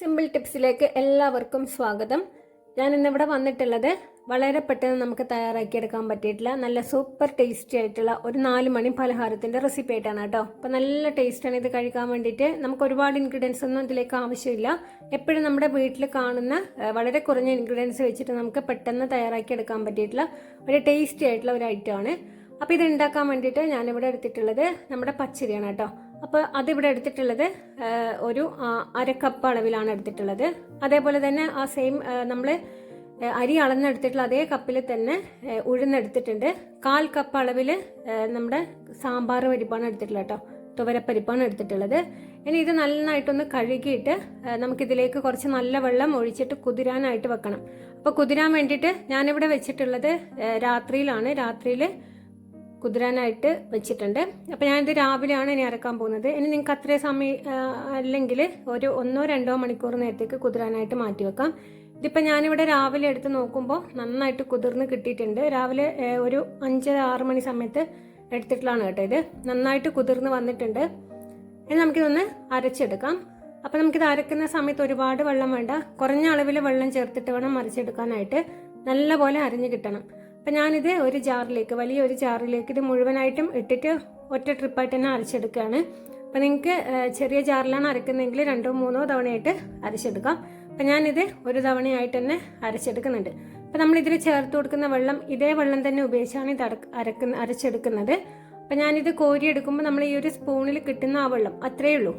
Simple ടിപ്സിലേക്ക് എല്ലാവർക്കും സ്വാഗതം. ഞാൻ ഇന്നിവിടെ വന്നിട്ടുള്ളത് വളരെ പെട്ടെന്ന് നമുക്ക് തയ്യാറാക്കിയെടുക്കാൻ പറ്റിയിട്ടില്ല നല്ല സൂപ്പർ ടേസ്റ്റി ആയിട്ടുള്ള ഒരു നാല് മണി പലഹാരത്തിന്റെ റെസിപ്പി ആയിട്ടാണ് കേട്ടോ. അപ്പോൾ നല്ല ടേസ്റ്റാണ് ഇത് കഴിക്കാൻ വേണ്ടിയിട്ട്. നമുക്ക് ഒരുപാട് ഇൻഗ്രീഡിയൻസ് ഒന്നും ഇതിലേക്ക് ആവശ്യമില്ല. എപ്പോഴും നമ്മുടെ വീട്ടിൽ കാണുന്ന വളരെ കുറഞ്ഞ ഇൻഗ്രീഡിയൻസ് വെച്ചിട്ട് നമുക്ക് പെട്ടെന്ന് തയ്യാറാക്കിയെടുക്കാൻ പറ്റിയിട്ടുള്ള ഒരു ടേസ്റ്റി ആയിട്ടുള്ള ഒരു ഐറ്റമാണ് അപ്പോൾ ഇത് ഉണ്ടാക്കാൻ വേണ്ടിയിട്ട് ഞാനിവിടെ എടുത്തിട്ടുള്ളത് നമ്മുടെ പച്ചരിയാണ് കേട്ടോ. അപ്പോൾ അതിവിടെ എടുത്തിട്ടുള്ളത് ഒരു അര കപ്പ് അളവിലാണ് എടുത്തിട്ടുള്ളത്. അതേപോലെ തന്നെ ആ സെയിം നമ്മൾ അരി അളന്നെടുത്തിട്ടുള്ള അതേ കപ്പിൽ തന്നെ ഉഴുന്നെടുത്തിട്ടുണ്ട്. കാൽ കപ്പ് അളവിൽ നമ്മുടെ സാമ്പാർ പരിപ്പാണ് എടുത്തിട്ടുള്ളത് കേട്ടോ. തുവരപ്പരിപ്പാണ് എടുത്തിട്ടുള്ളത്. ഇനി ഇത് നന്നായിട്ടൊന്ന് കഴുകിയിട്ട് നമുക്കിതിലേക്ക് കുറച്ച് നല്ല വെള്ളം ഒഴിച്ചിട്ട് കുതിരാനായിട്ട് വെക്കണം. അപ്പോൾ കുതിരാൻ വേണ്ടിയിട്ട് ഞാനിവിടെ വെച്ചിട്ടുള്ളത് രാത്രിയിലാണ്. രാത്രിയിൽ കുതിരാനായിട്ട് വെച്ചിട്ടുണ്ട്. അപ്പോൾ ഞാനിത് രാവിലെയാണ് ഇനി അരക്കാൻ പോകുന്നത്. ഇനി നിങ്ങൾക്ക് അത്രയും സമയം അല്ലെങ്കിൽ ഒരു ഒന്നോ രണ്ടോ മണിക്കൂർ നേരത്തേക്ക് കുതിരാനായിട്ട് മാറ്റി വെക്കാം. ഇതിപ്പോൾ ഞാനിവിടെ രാവിലെ എടുത്ത് നോക്കുമ്പോൾ നന്നായിട്ട് കുതിർന്ന് കിട്ടിയിട്ടുണ്ട്. രാവിലെ ഒരു അഞ്ച് ആറ് മണി സമയത്ത് എടുത്തിട്ടുള്ളതാണ് കേട്ടോ ഇത്. നന്നായിട്ട് കുതിർന്ന് വന്നിട്ടുണ്ട്. ഇനി നമുക്കിതൊന്ന് അരച്ചെടുക്കാം. അപ്പോൾ നമുക്കിത് അരക്കുന്ന സമയത്ത് ഒരുപാട് വെള്ളം വേണ്ട. കുറഞ്ഞ അളവിൽ വെള്ളം ചേർത്തിട്ട് വേണം അരച്ചെടുക്കാനായിട്ട് നല്ലപോലെ അരിഞ്ഞു കിട്ടണം. അപ്പം ഞാനിത് ഒരു ജാറിലേക്ക് വലിയ ഒരു ജാറിലേക്ക് ഇത് മുഴുവനായിട്ടും ഇട്ടിട്ട് ഒറ്റ ട്രിപ്പായിട്ട് തന്നെ അരച്ചെടുക്കുകയാണ്. അപ്പം നിങ്ങൾക്ക് ചെറിയ ജാറിലാണ് അരക്കുന്നതെങ്കിൽ രണ്ടോ മൂന്നോ തവണയായിട്ട് അരച്ചെടുക്കാം. അപ്പം ഞാനിത് ഒരു തവണയായിട്ട് തന്നെ അരച്ചെടുക്കുന്നുണ്ട്. അപ്പം നമ്മൾ ഇതിൽ ചേർത്ത് കൊടുക്കുന്ന വെള്ളം ഇതേ വെള്ളം തന്നെ ഉപയോഗിച്ചാണ് ഇത് അരക്ക് അരക്കുന്ന അരച്ചെടുക്കുന്നത്. അപ്പം ഞാനിത് കോരിയെടുക്കുമ്പോൾ നമ്മൾ ഈ ഒരു സ്പൂണിൽ കിട്ടുന്ന ആ വെള്ളം അത്രയേ ഉള്ളൂ.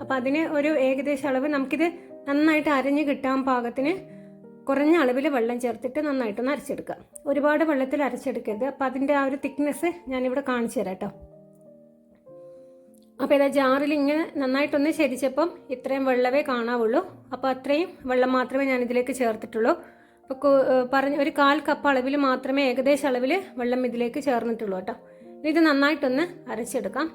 അപ്പം അതിന് ഒരു ഏകദേശം അളവ് നമുക്കിത് നന്നായിട്ട് അരഞ്ഞ് കിട്ടാൻ പാകത്തിന് കുറഞ്ഞ അളവിൽ വെള്ളം ചേർത്തിട്ട് നന്നായിട്ടൊന്ന് അരച്ചെടുക്കുക ഒരുപാട് വെള്ളത്തിൽ അരച്ചെടുക്കരുത്. അപ്പം അതിന്റെ ആ ഒരു തിക്നെസ് ഞാനിവിടെ കാണിച്ചു തരാം കേട്ടോ അപ്പോൾ ഇതാ ജാറിൽ ഇങ്ങനെ നന്നായിട്ടൊന്ന് ശരിച്ചപ്പം ഇത്രയും വെള്ളമേ കാണാവുള്ളൂ. അപ്പോൾ അത്രയും വെള്ളം മാത്രമേ ഞാൻ ഇതിലേക്ക് ചേർത്തിട്ടുള്ളൂ അപ്പോൾ പറഞ്ഞ ഒരു കാൽ കപ്പ് അളവിൽ മാത്രമേ ഏകദേശ അളവിൽ വെള്ളം ഇതിലേക്ക് ചേർന്നിട്ടുള്ളൂ കേട്ടോ ഇത് നന്നായിട്ടൊന്ന് അരച്ചെടുക്കാം.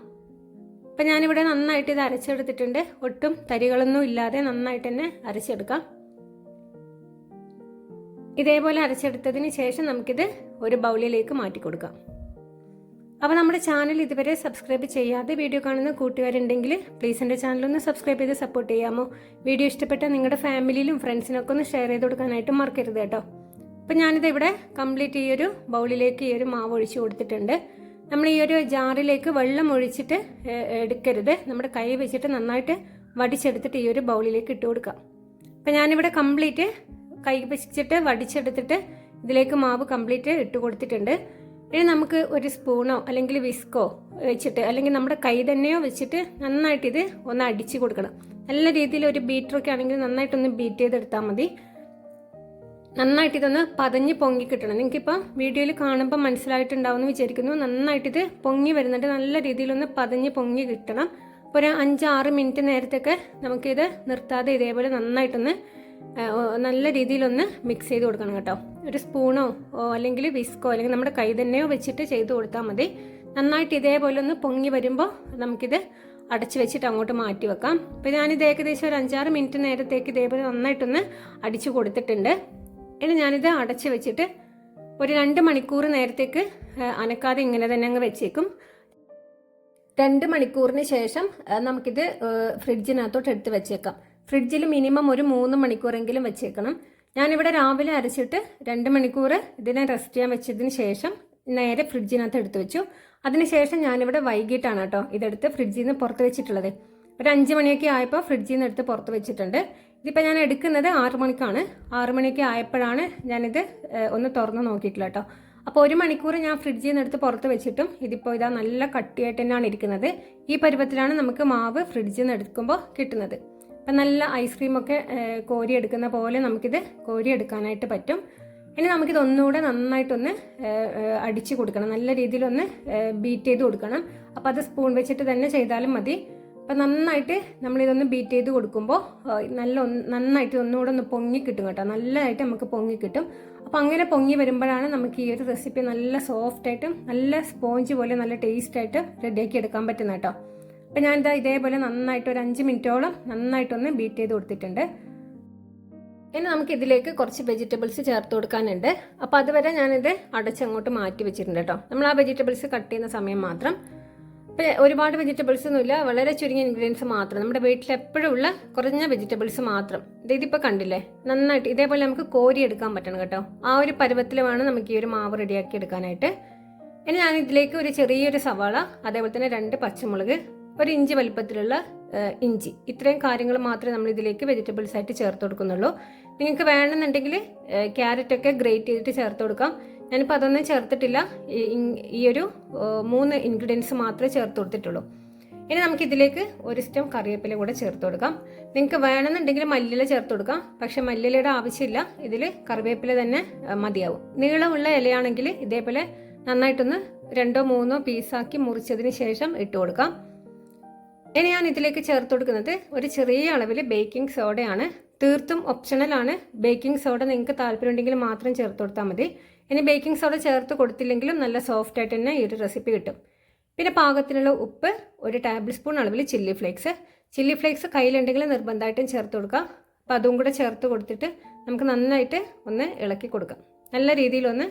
അപ്പം ഞാനിവിടെ നന്നായിട്ട് ഇത് അരച്ചെടുത്തിട്ടുണ്ട്. ഒട്ടും തരികളൊന്നും ഇല്ലാതെ നന്നായിട്ട് തന്നെ അരച്ചെടുക്കാം. ഇതേപോലെ അരച്ചെടുത്തതിന് ശേഷം നമുക്കിത് ഒരു ബൗളിലേക്ക് മാറ്റി കൊടുക്കാം. അപ്പോൾ നമ്മുടെ ചാനൽ ഇതുവരെ സബ്സ്ക്രൈബ് ചെയ്യാതെ വീഡിയോ കാണുന്ന കൂട്ടുകാരുണ്ടെങ്കിൽ പ്ലീസ് എന്റെ ചാനലൊന്ന് സബ്സ്ക്രൈബ് ചെയ്ത് സപ്പോർട്ട് ചെയ്യാമോ? വീഡിയോ ഇഷ്ടപ്പെട്ടാൽ നിങ്ങളുടെ ഫാമിലിയിലും ഫ്രണ്ട്സിനൊക്കെ ഒന്ന് ഷെയർ ചെയ്ത് കൊടുക്കാനായിട്ട് മറക്കരുത് കേട്ടോ. അപ്പോൾ ഞാനിത് ഇവിടെ കംപ്ലീറ്റ് ഈ ഒരു ബൗളിലേക്ക് ഈ ഒരു മാവ് ഒഴിച്ചു കൊടുത്തിട്ടുണ്ട്. നമ്മൾ ഈ ഒരു ജാറിലേക്ക് വെള്ളം ഒഴിച്ചിട്ട് എടുക്കരുത്. നമ്മുടെ കൈ വെച്ചിട്ട് നന്നായിട്ട് വടിച്ചെടുത്തിട്ട് ഈ ഒരു ബൗളിലേക്ക് ഇട്ട് കൊടുക്കാം. അപ്പം ഞാനിവിടെ കംപ്ലീറ്റ് കൈ വെച്ചിട്ട് വടിച്ചെടുത്തിട്ട് ഇതിലേക്ക് മാവ് കംപ്ലീറ്റ് ഇട്ട് കൊടുത്തിട്ടുണ്ട്. ഇനി നമുക്ക് ഒരു സ്പൂണോ അല്ലെങ്കിൽ വിസ്കോ വെച്ചിട്ട് അല്ലെങ്കിൽ നമ്മുടെ കൈ തന്നെയോ വെച്ചിട്ട് നന്നായിട്ട് ഇത് ഒന്ന് അടിച്ചു കൊടുക്കണം. നല്ല രീതിയിൽ ഒരു ബീറ്ററൊക്കെ ആണെങ്കിൽ നന്നായിട്ടൊന്ന് ബീറ്റ് ചെയ്തെടുത്താൽ മതി. നന്നായിട്ട് ഇതൊന്ന് പതഞ്ഞ് പൊങ്ങി കിട്ടണം. നിങ്ങൾക്കിപ്പോൾ വീഡിയോയിൽ കാണുമ്പോൾ മനസ്സിലായിട്ടുണ്ടാവുമെന്ന് വിചാരിക്കുന്നു. നന്നായിട്ട് ഇത് പൊങ്ങി വരുന്നുണ്ട്. നല്ല രീതിയിലൊന്ന് പതഞ്ഞ് പൊങ്ങി കിട്ടണം. ഒരു അഞ്ചാറ് മിനിറ്റ് നേരത്തൊക്കെ നമുക്കിത് നിർത്താതെ ഇതേപോലെ നന്നായിട്ടൊന്ന് നല്ല രീതിയിലൊന്ന് മിക്സ് ചെയ്ത് കൊടുക്കണം കേട്ടോ. ഒരു സ്പൂണോ അല്ലെങ്കിൽ വിസ്കോ അല്ലെങ്കിൽ നമ്മുടെ കൈ തന്നെയോ വെച്ചിട്ട് ചെയ്ത് കൊടുത്താൽ മതി. നന്നായിട്ട് ഇതേപോലെ ഒന്ന് പൊങ്ങി വരുമ്പോൾ നമുക്കിത് അടച്ചു വെച്ചിട്ട് അങ്ങോട്ട് മാറ്റി വെക്കാം. അപ്പോൾ ഞാനിത് ഏകദേശം ഒരു അഞ്ചാറ് മിനിറ്റ് നേരത്തേക്ക് ഇതേപോലെ നന്നായിട്ടൊന്ന് അടിച്ചു കൊടുത്തിട്ടുണ്ട്. ഇനി ഞാനിത് അടച്ചു വെച്ചിട്ട് ഒരു രണ്ട് മണിക്കൂർ നേരത്തേക്ക് അനക്കാതെ ഇങ്ങനെ തന്നെ അങ്ങ് വെച്ചേക്കും. രണ്ട് മണിക്കൂറിന് ശേഷം നമുക്കിത് ഫ്രിഡ്ജിനകത്തോട്ട് എടുത്ത് വെച്ചേക്കാം. ഫ്രിഡ്ജിൽ മിനിമം ഒരു മൂന്ന് മണിക്കൂറെങ്കിലും വെച്ചേക്കണം. ഞാനിവിടെ രാവിലെ അരച്ചിട്ട് രണ്ട് മണിക്കൂർ ഇതിനെ റെസ്റ്റ് ചെയ്യാൻ വെച്ചതിന് ശേഷം നേരെ ഫ്രിഡ്ജിനകത്ത് എടുത്തു വെച്ചു. അതിനുശേഷം ഞാനിവിടെ വൈകിട്ടാണ് കേട്ടോ ഇതെടുത്ത് ഫ്രിഡ്ജിൽ നിന്ന് പുറത്ത് വെച്ചിട്ടുള്ളത്. ഒരു അഞ്ച് മണിയൊക്കെ ആയപ്പോൾ ഫ്രിഡ്ജിൽ നിന്ന് എടുത്ത് പുറത്ത് വെച്ചിട്ടുണ്ട്. ഇതിപ്പോൾ ഞാൻ എടുക്കുന്നത് ആറു മണിക്കാണ്. ആറു മണിയൊക്കെ ആയപ്പോഴാണ് ഞാനിത് ഒന്ന് തുറന്ന് നോക്കിയിട്ടില്ല കേട്ടോ. അപ്പോൾ ഒരു മണിക്കൂർ ഞാൻ ഫ്രിഡ്ജിൽ നിന്ന് എടുത്ത് പുറത്ത് വെച്ചിട്ടും ഇതിപ്പോൾ ഇതാ നല്ല കട്ടിയായിട്ട് തന്നെയാണ് ഇരിക്കുന്നത്. ഈ പരുവത്തിലാണ് നമുക്ക് മാവ് ഫ്രിഡ്ജിൽ നിന്ന് എടുക്കുമ്പോൾ കിട്ടുന്നത്. അപ്പം നല്ല ഐസ്ക്രീമൊക്കെ കോരി കോരിയെടുക്കുന്ന പോലെ നമുക്കിത് കോരിയെടുക്കാനായിട്ട് പറ്റും. ഇനി നമുക്കിത് ഒന്നുകൂടെ നന്നായിട്ടൊന്ന് അടിച്ച് കൊടുക്കണം. നല്ല രീതിയിലൊന്ന് ബീറ്റ് ചെയ്ത് കൊടുക്കണം. അപ്പം അത് സ്പൂൺ വെച്ചിട്ട് തന്നെ ചെയ്താലും മതി. അപ്പം നന്നായിട്ട് നമ്മളിതൊന്ന് ബീറ്റ് ചെയ്ത് കൊടുക്കുമ്പോൾ നല്ല നന്നായിട്ട് ഒന്നുകൂടെ ഒന്ന് പൊങ്ങി കിട്ടും കേട്ടോ. നല്ലതായിട്ട് നമുക്ക് പൊങ്ങി കിട്ടും. അപ്പം അങ്ങനെ പൊങ്ങി വരുമ്പോഴാണ് നമുക്ക് ഈ ഒരു റെസിപ്പി നല്ല സോഫ്റ്റ് ആയിട്ടും നല്ല സ്പോഞ്ച് പോലെ നല്ല ടേസ്റ്റ് ആയിട്ട് റെഡിയാക്കി എടുക്കാൻ പറ്റുന്ന കേട്ടോ. അപ്പം ഞാനിതാ ഇതേപോലെ നന്നായിട്ട് ഒരു അഞ്ച് മിനിറ്റോളം നന്നായിട്ടൊന്ന് ബീറ്റ് ചെയ്ത് കൊടുത്തിട്ടുണ്ട്. ഇനി നമുക്ക് ഇതിലേക്ക് കുറച്ച് വെജിറ്റബിൾസ് ചേർത്ത് കൊടുക്കാനുണ്ട്. അപ്പോൾ അതുവരെ ഞാനിത് അടച്ചങ്ങോട്ട് മാറ്റി വെച്ചിട്ടുണ്ട് കേട്ടോ. നമ്മൾ ആ വെജിറ്റബിൾസ് കട്ട് ചെയ്യുന്ന സമയം മാത്രം. ഇപ്പം ഒരുപാട് വെജിറ്റബിൾസ് ഒന്നുമില്ല വളരെ ചുരുങ്ങിയ ഇൻഗ്രീഡിയൻസ് മാത്രം. നമ്മുടെ വീട്ടിൽ എപ്പോഴും ഉള്ള കുറഞ്ഞ വെജിറ്റബിൾസ് മാത്രം. ഇത് ഇതിപ്പോൾ കണ്ടില്ലേ? നന്നായിട്ട് ഇതേപോലെ നമുക്ക് കോരി എടുക്കാൻ പറ്റണം കേട്ടോ. ആ ഒരു പരുവത്തിൽ വേണം നമുക്ക് ഈ ഒരു മാവ് റെഡിയാക്കി എടുക്കാനായിട്ട്. ഇനി ഞാൻ ഇതിലേക്ക് ഒരു ചെറിയൊരു സവാള അതേപോലെ തന്നെ രണ്ട് പച്ചമുളക് ഒരു ഇഞ്ചി വലിപ്പത്തിലുള്ള ഇഞ്ചി. ഇത്രയും കാര്യങ്ങൾ മാത്രമേ നമ്മൾ ഇതിലേക്ക് വെജിറ്റബിൾസ് ആയിട്ട് ചേർത്ത് കൊടുക്കുന്നുള്ളൂ. നിങ്ങൾക്ക് വേണമെന്നുണ്ടെങ്കിൽ ക്യാരറ്റ് ഒക്കെ ഗ്രേറ്റ് ചെയ്തിട്ട് ചേർത്ത് കൊടുക്കാം. ഞാനിപ്പോൾ അതൊന്നും ചേർത്തിട്ടില്ല. ഈ- ഒരു മൂന്ന് ഇൻഗ്രീഡിയൻസ് മാത്രമേ ചേർത്ത് കൊടുത്തിട്ടുള്ളൂ. ഇനി നമുക്ക് ഇതിലേക്ക് ഒരു സ്റ്റം കറിവേപ്പില കൂടെ ചേർത്ത് കൊടുക്കാം. നിങ്ങൾക്ക് വേണമെന്നുണ്ടെങ്കിൽ മല്ലിയില ചേർത്ത് കൊടുക്കാം. പക്ഷെ മല്ലിയിലയുടെ ആവശ്യമില്ല. ഇതിൽ കറിവേപ്പില തന്നെ മതിയാവും. നീളമുള്ള ഇലയാണെങ്കിൽ ഇതേപോലെ നന്നായിട്ടൊന്ന് രണ്ടോ മൂന്നോ പീസാക്കി മുറിച്ചതിന് ശേഷം ഇട്ട് കൊടുക്കാം. ഇനി ഞാൻ ഇതിലേക്ക് ചേർത്ത് കൊടുക്കുന്നത് ഒരു ചെറിയ അളവിൽ ബേക്കിംഗ് സോഡയാണ് തീർത്തും ഓപ്ഷണലാണ് ബേക്കിംഗ് സോഡ നിങ്ങൾക്ക് താല്പര്യമുണ്ടെങ്കിൽ മാത്രം ചേർത്ത് കൊടുത്താൽ മതി. ഇനി ബേക്കിംഗ് സോഡ ചേർത്ത് കൊടുത്തില്ലെങ്കിലും നല്ല സോഫ്റ്റ് ആയിട്ട് തന്നെ ഈ ഒരു റെസിപ്പി കിട്ടും. പിന്നെ പാകത്തിനുള്ള ഉപ്പ് ഒരു ടേബിൾ സ്പൂൺ അളവിൽ ചില്ലി ഫ്ലേക്സ് ചില്ലി ഫ്ലേക്സ് കയ്യിലുണ്ടെങ്കിൽ നിർബന്ധമായിട്ടും ചേർത്ത് കൊടുക്കാം അപ്പോൾ അതും കൂടെ ചേർത്ത് കൊടുത്തിട്ട് നമുക്ക് നന്നായിട്ട് ഒന്ന് ഇളക്കി കൊടുക്കാം. നല്ല രീതിയിലൊന്ന്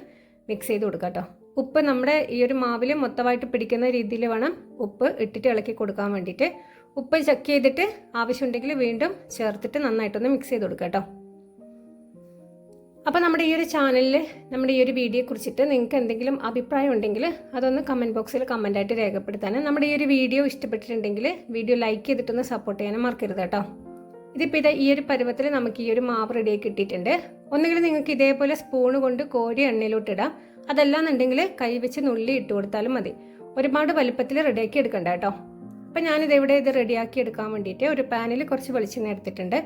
മിക്സ് ചെയ്ത് കൊടുക്കാം കേട്ടോ. ഉപ്പ് നമ്മുടെ ഈ ഒരു മാവിൽ മൊത്തമായിട്ട് പിടിക്കുന്ന രീതിയിൽ വേണം ഉപ്പ് ഇട്ടിട്ട് ഇളക്കി കൊടുക്കാൻ വേണ്ടിയിട്ട്. ഉപ്പ് ചെക്ക് ചെയ്തിട്ട് ആവശ്യമുണ്ടെങ്കിൽ വീണ്ടും ചേർത്തിട്ട് നന്നായിട്ടൊന്ന് മിക്സ് ചെയ്ത് കൊടുക്കുക കേട്ടോ. അപ്പോൾ നമ്മുടെ ഈ ഒരു ചാനലിൽ നമ്മുടെ ഈ ഒരു വീഡിയോയെ കുറിച്ചിട്ട് നിങ്ങൾക്ക് എന്തെങ്കിലും അഭിപ്രായം ഉണ്ടെങ്കിൽ അതൊന്ന് കമന്റ് ബോക്സിൽ കമന്റായിട്ട് രേഖപ്പെടുത്താനും നമ്മുടെ ഈ ഒരു വീഡിയോ ഇഷ്ടപ്പെട്ടിട്ടുണ്ടെങ്കിൽ വീഡിയോ ലൈക്ക് ചെയ്തിട്ടൊന്ന് സപ്പോർട്ട് ചെയ്യാനും മറക്കരുത് കേട്ടോ. ഇതിപ്പോൾ ഇതാ ഈ ഒരു പരുവത്തിൽ നമുക്ക് ഈ ഒരു മാവ് റെഡിയാക്കി കിട്ടിയിട്ടുണ്ട്. ഒന്നുകിൽ നിങ്ങൾക്ക് ഇതേപോലെ സ്പൂണ് കൊണ്ട് കോരി എണ്ണയിലോട്ട് ഇടാം. അതല്ലാന്നുണ്ടെങ്കിൽ കൈ വെച്ച് നുള്ളി ഇട്ട് കൊടുത്താലും മതി. ഒരുപാട് വലുപ്പത്തിൽ റെഡിയാക്കി എടുക്കണ്ട കേട്ടോ. അപ്പം ഞാനിത് ഇവിടെ ഇത് റെഡിയാക്കി എടുക്കാൻ വേണ്ടിയിട്ട് ഒരു പാനിൽ കുറച്ച് വെളിച്ചെണ്ണ എടുത്തിട്ടുണ്ട്.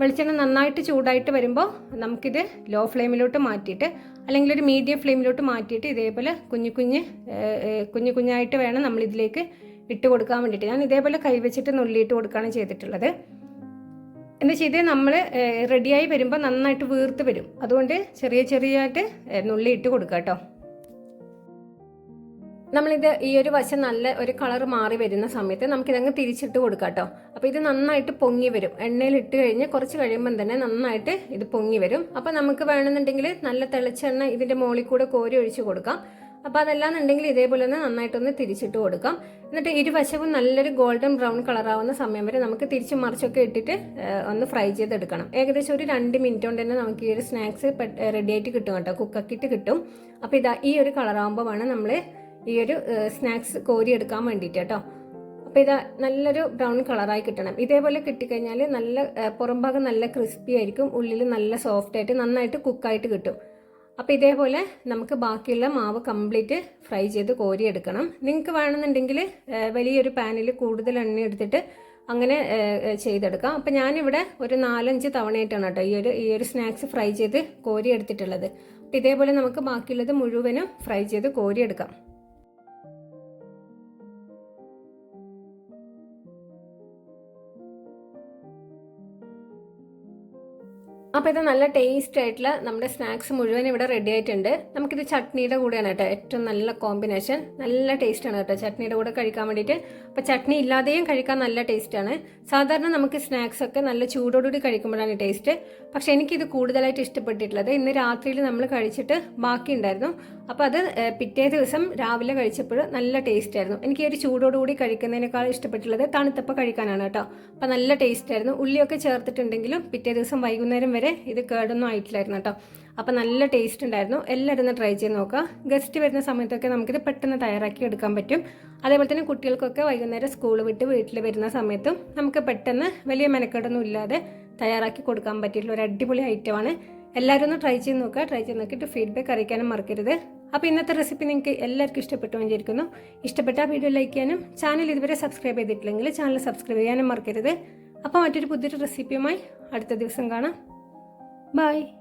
വെളിച്ചെണ്ണ നന്നായിട്ട് ചൂടായിട്ട് വരുമ്പോൾ നമുക്കിത് ലോ ഫ്ലെയിമിലോട്ട് മാറ്റിയിട്ട് അല്ലെങ്കിൽ ഒരു മീഡിയം ഫ്ലെയിമിലോട്ട് മാറ്റിയിട്ട് ഇതേപോലെ കുഞ്ഞു കുഞ്ഞ് കുഞ്ഞു കുഞ്ഞായിട്ട് വേണം നമ്മൾ ഇതിലേക്ക് ഇട്ട് കൊടുക്കാൻ വേണ്ടിയിട്ട്. ഞാൻ ഇതേപോലെ കൈ വെച്ചിട്ട് നുള്ളിയിട്ട് കൊടുക്കുകയാണ് ചെയ്തിട്ടുള്ളത്. എന്താ ചെയ്ത്? നമ്മൾ റെഡിയായി വരുമ്പോൾ നന്നായിട്ട് വീർത്ത് വരും. അതുകൊണ്ട് ചെറിയ ചെറിയായിട്ട് നുള്ളി ഇട്ട് കൊടുക്കുക കേട്ടോ നമ്മളിത് ഈ ഒരു വശം നല്ല ഒരു കളർ മാറി വരുന്ന സമയത്ത് നമുക്കിതങ്ങ് തിരിച്ചിട്ട് കൊടുക്കാം കേട്ടോ അപ്പോൾ ഇത് നന്നായിട്ട് പൊങ്ങി വരും. എണ്ണയിൽ ഇട്ട് കഴിഞ്ഞ് കുറച്ച് കഴിയുമ്പം തന്നെ നന്നായിട്ട് ഇത് പൊങ്ങി വരും. അപ്പോൾ നമുക്ക് വേണമെന്നുണ്ടെങ്കിൽ നല്ല തിളച്ചെണ്ണ ഇതിന്റെ മുകളിൽ കൂടെ കോരി ഒഴിച്ച് കൊടുക്കാം. അപ്പോൾ ഉണ്ടെങ്കിൽ ഇതേപോലെ തന്നെ നന്നായിട്ടൊന്ന് തിരിച്ചിട്ട് കൊടുക്കാം. എന്നിട്ട് ഇരുവശവും നല്ലൊരു ഗോൾഡൻ ബ്രൗൺ കളറാവുന്ന സമയം വരെ നമുക്ക് തിരിച്ച് മറിച്ചൊക്കെ ഇട്ടിട്ട് ഒന്ന് ഫ്രൈ ചെയ്തെടുക്കണം. ഏകദേശം ഒരു രണ്ട് മിനിറ്റ് കൊണ്ട് തന്നെ നമുക്ക് ഈ ഒരു സ്നാക്സ് റെഡി ആയിട്ട് കിട്ടും കേട്ടോ. കുക്കക്കിട്ട് കിട്ടും. അപ്പോൾ ഇതാ ഈ ഒരു കളറാകുമ്പോൾ വേണം നമ്മൾ ഈ ഒരു സ്നാക്സ് കോരി എടുക്കാൻ വേണ്ടിയിട്ട് കേട്ടോ. അപ്പോൾ ഇതാ നല്ലൊരു ബ്രൗൺ കളറായി കിട്ടണം. ഇതേപോലെ കിട്ടിക്കഴിഞ്ഞാൽ നല്ല പുറംഭാഗം നല്ല ക്രിസ്പി ആയിരിക്കും. ഉള്ളിൽ നല്ല സോഫ്റ്റ് ആയിട്ട് നന്നായിട്ട് കുക്കായിട്ട് കിട്ടും. അപ്പോൾ ഇതേപോലെ നമുക്ക് ബാക്കിയുള്ള മാവ് കംപ്ലീറ്റ് ഫ്രൈ ചെയ്ത് കോരിയെടുക്കണം നിങ്ങൾക്ക് വേണമെന്നുണ്ടെങ്കിൽ വലിയൊരു പാനിൽ കൂടുതൽ എണ്ണ എടുത്തിട്ട് അങ്ങനെ ചെയ്തെടുക്കാം. അപ്പം ഞാനിവിടെ ഒരു നാലഞ്ച് തവണയായിട്ടാണ് കേട്ടോ ഈ ഒരു ഈ ഒരു സ്നാക്സ് ഫ്രൈ ചെയ്ത് കോരി എടുത്തിട്ടുള്ളത്. അപ്പം ഇതേപോലെ നമുക്ക് ബാക്കിയുള്ളത് മുഴുവനും ഫ്രൈ ചെയ്ത് കോരി അപ്പോൾ ഇത് നല്ല ടേസ്റ്റ് ആയിട്ടുള്ള നമ്മുടെ സ്നാക്സ് മുഴുവൻ ഇവിടെ റെഡി ആയിട്ടുണ്ട്. നമുക്കിത് ചട്നിയുടെ കൂടെയാണ് കേട്ടോ ഏറ്റവും നല്ല കോമ്പിനേഷൻ നല്ല ടേസ്റ്റാണ് കേട്ടോ ചട്നിയുടെ കൂടെ കഴിക്കാൻ വേണ്ടിയിട്ട്. അപ്പോൾ ചട്നി ഇല്ലാതെയും കഴിക്കാൻ നല്ല ടേസ്റ്റാണ് സാധാരണ നമുക്ക് സ്നാക്സ് ഒക്കെ നല്ല ചൂടോടുകൂടി കഴിക്കുമ്പോഴാണ് ടേസ്റ്റ് പക്ഷേ എനിക്കിത് കൂടുതലായിട്ട് ഇഷ്ടപ്പെട്ടിട്ടുള്ളത് ഇന്ന് രാത്രിയിൽ നമ്മൾ കഴിച്ചിട്ട് ബാക്കി ഉണ്ടായിരുന്നു. അപ്പോൾ അത് പിറ്റേ ദിവസം രാവിലെ കഴിച്ചപ്പോൾ നല്ല ടേസ്റ്റ് ആയിരുന്നു. എനിക്ക് ഒരു ചൂടോടുകൂടി കഴിക്കുന്നതിനേക്കാൾ ഇഷ്ടപ്പെട്ടുള്ളത് തണുത്തപ്പോൾ കഴിക്കാനാണ് കേട്ടോ. അപ്പോൾ നല്ല ടേസ്റ്റ് ആയിരുന്നു. ഉള്ളിയൊക്കെ ചേർത്തിട്ടുണ്ടെങ്കിലും പിറ്റേ ദിവസം വൈകുന്നേരം വരെ ഇത് കേടൊന്നും ആയിട്ടില്ലായിരുന്നു കേട്ടോ. അപ്പോൾ നല്ല ടേസ്റ്റ് ഉണ്ടായിരുന്നു. എല്ലാവരും ഒന്ന് ട്രൈ ചെയ്ത് നോക്കുക. ഗസ്റ്റ് വരുന്ന സമയത്തൊക്കെ നമുക്കിത് പെട്ടെന്ന് തയ്യാറാക്കി എടുക്കാൻ പറ്റും. അതേപോലെ തന്നെ കുട്ടികൾക്കൊക്കെ വൈകുന്നേരം സ്കൂൾ വിട്ട് വീട്ടിൽ വരുന്ന സമയത്തും നമുക്ക് പെട്ടെന്ന് വലിയ മെനക്കേടൊന്നും ഇല്ലാതെ തയ്യാറാക്കി കൊടുക്കാൻ പറ്റിയിട്ടുള്ള ഒരു അടിപൊളി ഐറ്റമാണ് എല്ലാവരും ഒന്ന് ട്രൈ ചെയ്ത് നോക്കുക. ട്രൈ ചെയ്ത് നോക്കിയിട്ട് ഫീഡ്ബാക്ക് അറിയിക്കാനും മറക്കരുത്. അപ്പോൾ ഇന്നത്തെ റെസിപ്പി നിങ്ങൾക്ക് എല്ലാവർക്കും ഇഷ്ടപ്പെട്ടു വിചാരിക്കുന്നു. ഇഷ്ടപ്പെട്ട വീഡിയോ ലൈക്ക് ചെയ്യാനും ചാനൽ ഇതുവരെ സബ്സ്ക്രൈബ് ചെയ്തിട്ടില്ലെങ്കിൽ ചാനൽ സബ്സ്ക്രൈബ് ചെയ്യാനും മറക്കരുത്. അപ്പോൾ മറ്റൊരു പുതിയൊരു റെസിപ്പിയുമായി അടുത്ത ദിവസം കാണാം. Bye.